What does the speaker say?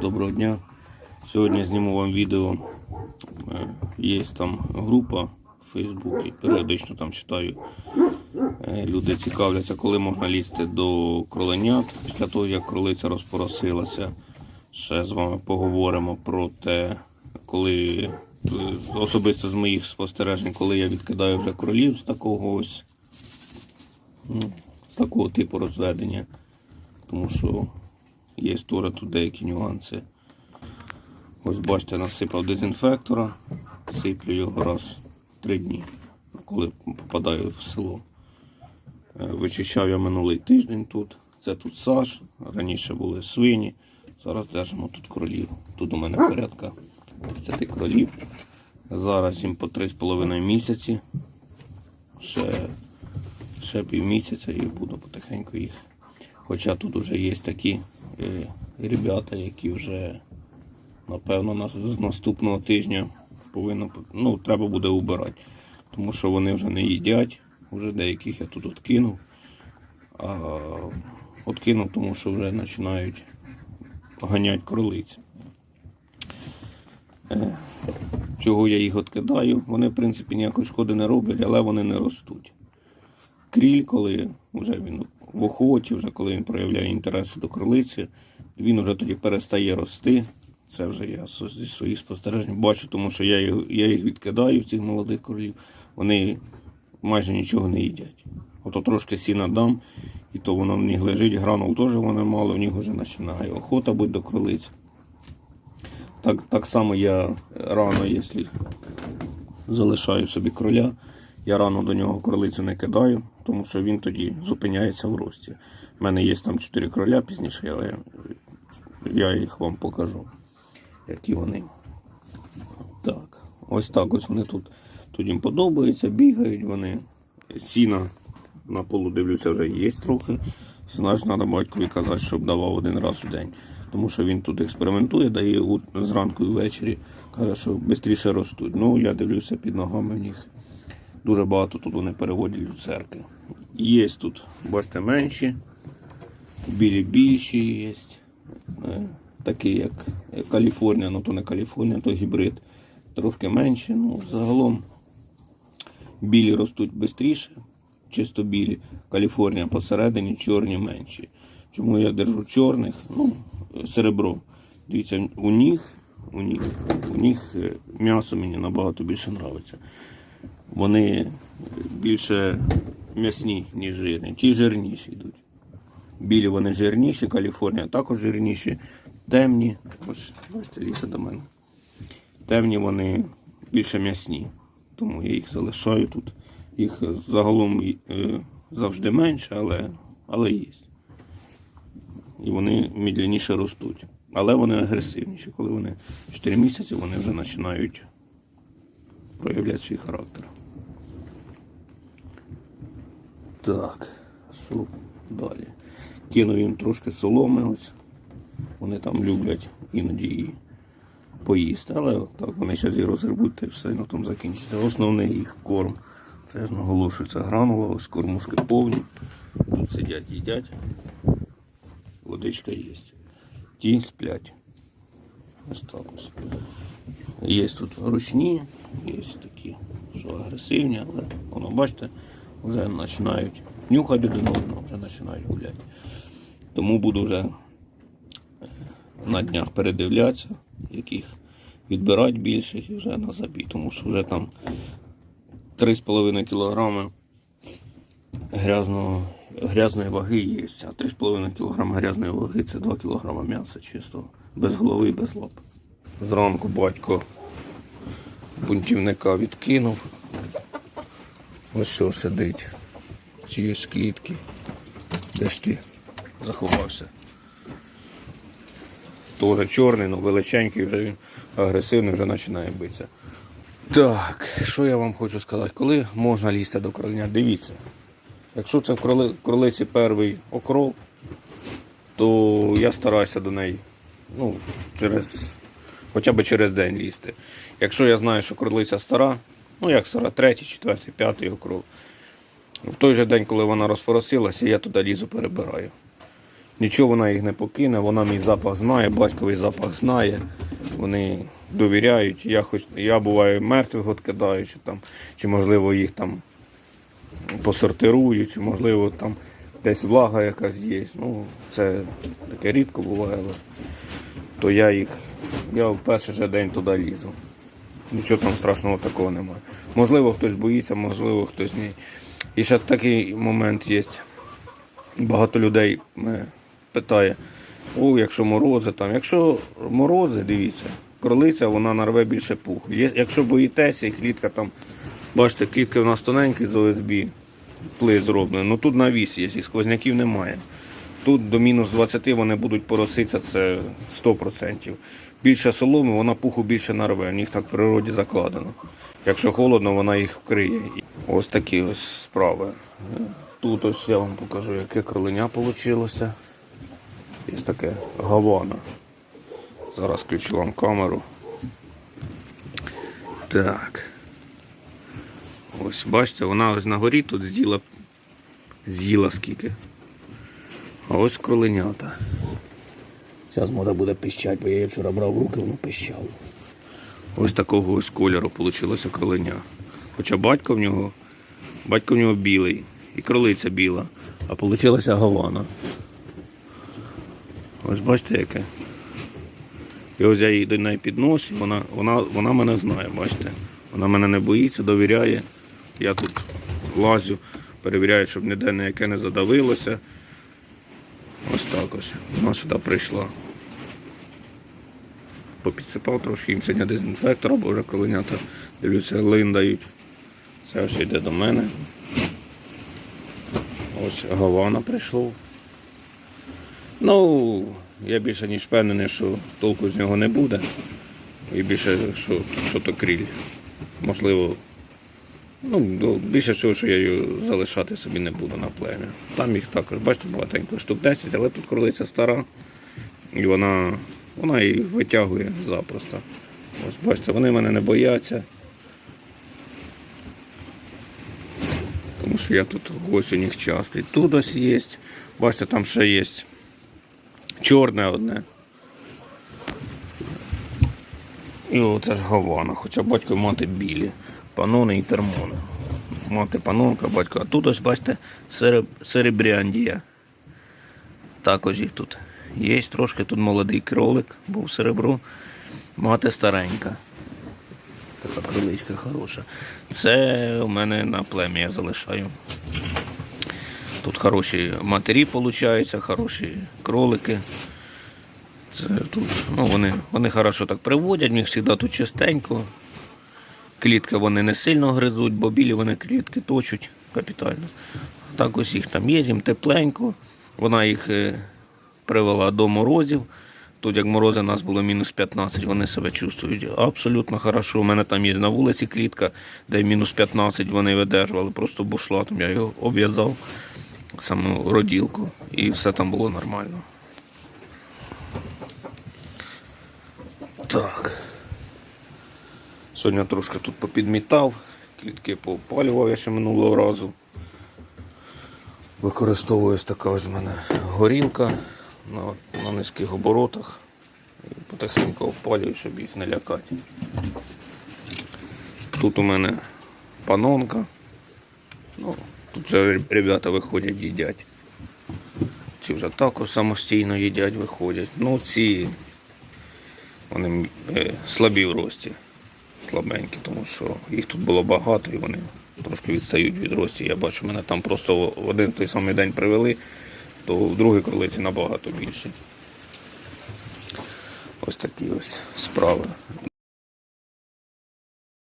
Доброго дня. Сьогодні зніму вам відео. Е, Є там група в Фейсбуці, періодично там читаю. Е, Люди цікавляться, коли можна лізти до кроленят після того, як кролиця розпоросилася. Ще з вами поговоримо про те, коли е, особисто з моїх спостережень, коли я відкидаю вже кролів з такого ось ну, з такого типу розведення. Тому що є теж тут деякі нюанси. Ось бачите, насипав дезінфектора, сиплю його раз в три дні, коли попадаю в село. Е, Вичищав я минулий тиждень тут. Це тут саж, раніше були свині. Зараз держимо тут кролів. Тут у мене порядка 30 кролів. Зараз їм по 3,5 місяці. Ще, ще пів місяця і буду потихеньку їх. Хоча тут вже є такі ребята, які вже напевно з наступного тижня повинно ну, треба буде убирати. Тому що вони вже не їдять. Вже деяких я тут откинув. А откинув, тому що вже починають ганяти кролиці. Е, Чого я їх откидаю? Вони, в принципі, ніякої шкоди не роблять, але вони не ростуть. Кріль, коли вже він в охоті, вже коли він проявляє інтереси до кролиці, він вже тоді перестає рости. Це вже я зі своїх спостережень бачу, тому що я їх, я їх відкидаю, цих молодих кролів, вони майже нічого не їдять. Ото трошки сіна дам, і то воно в них лежить, гранул теж воно мало, в них вже починає охота бути до кролиць. Так, так само я рано, якщо залишаю собі кроля, я рано до нього кролицю не кидаю, тому що він тоді зупиняється в рості. У мене є там 4 кроля пізніше, але я їх вам покажу, які вони. Так, ось так ось вони тут. Тут їм подобається, бігають вони. Сіна на полу дивлюся, вже є трохи. Значить, треба батькові казати, щоб давав один раз у день. Тому що він тут експериментує, дає зранку і ввечері, каже, що швидше ростуть. Ну, я дивлюся під ногами в них. Дуже багато тут вони переводять люцерки. Є тут, бачите, менші, білі більші є. Е, Такі як Каліфорнія, ну то не Каліфорнія, то гібрид. Трошки менші. Ну, загалом білі ростуть швидше, чисто білі. Каліфорнія посередині, чорні менші. Чому я держу чорних? Ну, серебро. Дивіться, у них, у них, у них е, м'ясо мені набагато більше подобається. Вони більше м'ясні, ніж жирні. Ті жирніші йдуть. Білі вони жирніші, Каліфорнія також жирніші, темні. Ось, бачите, ліса до мене. Темні вони більше м'ясні. Тому я їх залишаю тут. Їх загалом е, завжди менше, але, але є. І вони медленніше ростуть. Але вони агресивніші. Коли вони 4 місяці, вони вже починають проявляти свій характер. Так, що далі? Кинув їм трошки соломи ось. Вони там люблять іноді її поїсти. Але так вони зараз і розгребуть та все на тому закінчиться. Основний їх корм. Це ж наголошується гранула, ось кормушки повні. Тут сидять, їдять. Водичка є. Ті сплять. Ось так ось. Є тут ручні, є такі, що агресивні, але воно, бачите, вже починають нюхати один одного, вже починають гуляти. Тому буду вже е, на днях передивлятися, яких відбирати більших і вже на забій, тому що вже там 3,5 кілограми грязного, грязної ваги є, а 3,5 кг грязної ваги це 2 кг м'яса чистого, без голови і без лап. Зранку батько бунтівника відкинув. Ось що сидить. Ось клітки. Де ж ти заховався? Тоже чорний, ну величенький, вже він агресивний, вже починає битися. Так, що я вам хочу сказати? Коли можна лізти до кроленя? Дивіться. Якщо це в кроли- кролиці перший окров, то я стараюся до неї ну, через, хоча б через день лізти. Якщо я знаю, що кролиця стара, ну як стара, третій, четвертий, п'ятий окров. В той же день, коли вона розфоросилася, я туди лізу перебираю. Нічого вона їх не покине, вона мій запах знає, батьковий запах знає. Вони довіряють. Я хоч я буваю мертвих откидаю, чи там, чи можливо їх там посортирую, чи можливо там десь влага якась є. Ну, це таке рідко буває, але то я їх, я в перший же день туди лізу. Нічого там страшного такого немає. Можливо, хтось боїться, можливо, хтось ні. І ще такий момент є. Багато людей е, питає, о, якщо морози там. Якщо морози, дивіться, кролиця вона нарве більше пуху. Якщо боїтеся, і клітка там, бачите, клітка у нас тоненька з ОСБ, плит зроблено. Ну тут навіс є, і сквозняків немає. Тут до мінус 20 вони будуть пороситися, це 100%. Більше соломи, вона пуху більше нарве, в них так в природі закладено. Якщо холодно, вона їх вкриє. Ось такі ось справи. Тут ось я вам покажу, яке кролиня вийшло. Є таке гавана. Зараз включу вам камеру. Так. Ось бачите, вона ось на горі тут з'їла, з'їла скільки. А ось кроленята. Зараз може буде пищать, бо я її вчора брав в руки, воно пищало. Ось такого ось кольору вийшло кроленя. Хоча батько в нього, батько в нього білий і кролиця біла, а вийшла гавана. Ось бачите яке. І ось я її до неї підносю, вона, вона, вона мене знає, бачите. Вона мене не боїться, довіряє. Я тут лазю, перевіряю, щоб ніде ніяке не задавилося. Ось. Вона сюди прийшла. Попідсипав трошки сьогодні дезінфектора, бо вже коленята, дивлюся, линдають. Це ось йде до мене. Ось Гавана прийшов. Ну, я більше ніж впевнений, що толку з нього не буде. І більше, що, що то кріль. Можливо, ну, більше всього, що я її залишати собі не буду на плем'я. Там їх також, бачите, багатенько, штук 10, але тут кролиця стара. І вона, вона її витягує запросто. Ось бачите, вони мене не бояться. Тому що я тут гость у них частий. Тут ось є. Бачите, там ще є чорне одне. І оце ж гавана, хоча батько і мати білі, панони і термони. Мати панонка, батько. А тут ось бачите сереб... серебряндія. Також їх тут є трошки. Тут молодий кролик, був серебро. Мати старенька. Така криличка хороша. Це у мене на плем'я я залишаю. Тут хороші матері получаються, хороші кролики. Це тут, ну, вони, вони хорошо так приводять, них завжди тут чистенько. Клітки вони не сильно гризуть, бо білі вони клітки точуть капітально. Так ось їх там є, їм тепленько. Вона їх е, привела до морозів. Тут, як морози, у нас було мінус 15, вони себе чувствують абсолютно хорошо. У мене там є на вулиці клітка, де мінус 15 вони видержували, просто бушлатом. Я його обв'язав, саму роділку, і все там було нормально. Так. Сьогодні трошки тут попідмітав, клітки поопалював я ще минулого разу. Використовуюсь така ось в мене горілка на, на низьких оборотах. І потихеньку опалюю, щоб їх не лякати. Тут у мене панонка. Ну, тут вже ребята виходять, їдять. Ці вже також самостійно їдять, виходять. Ну ці вони е, слабі в рості, слабенькі, тому що їх тут було багато і вони трошки відстають від рості. Я бачу, мене там просто в один той самий день привели, то в другій кролиці набагато більше. Ось такі ось справи.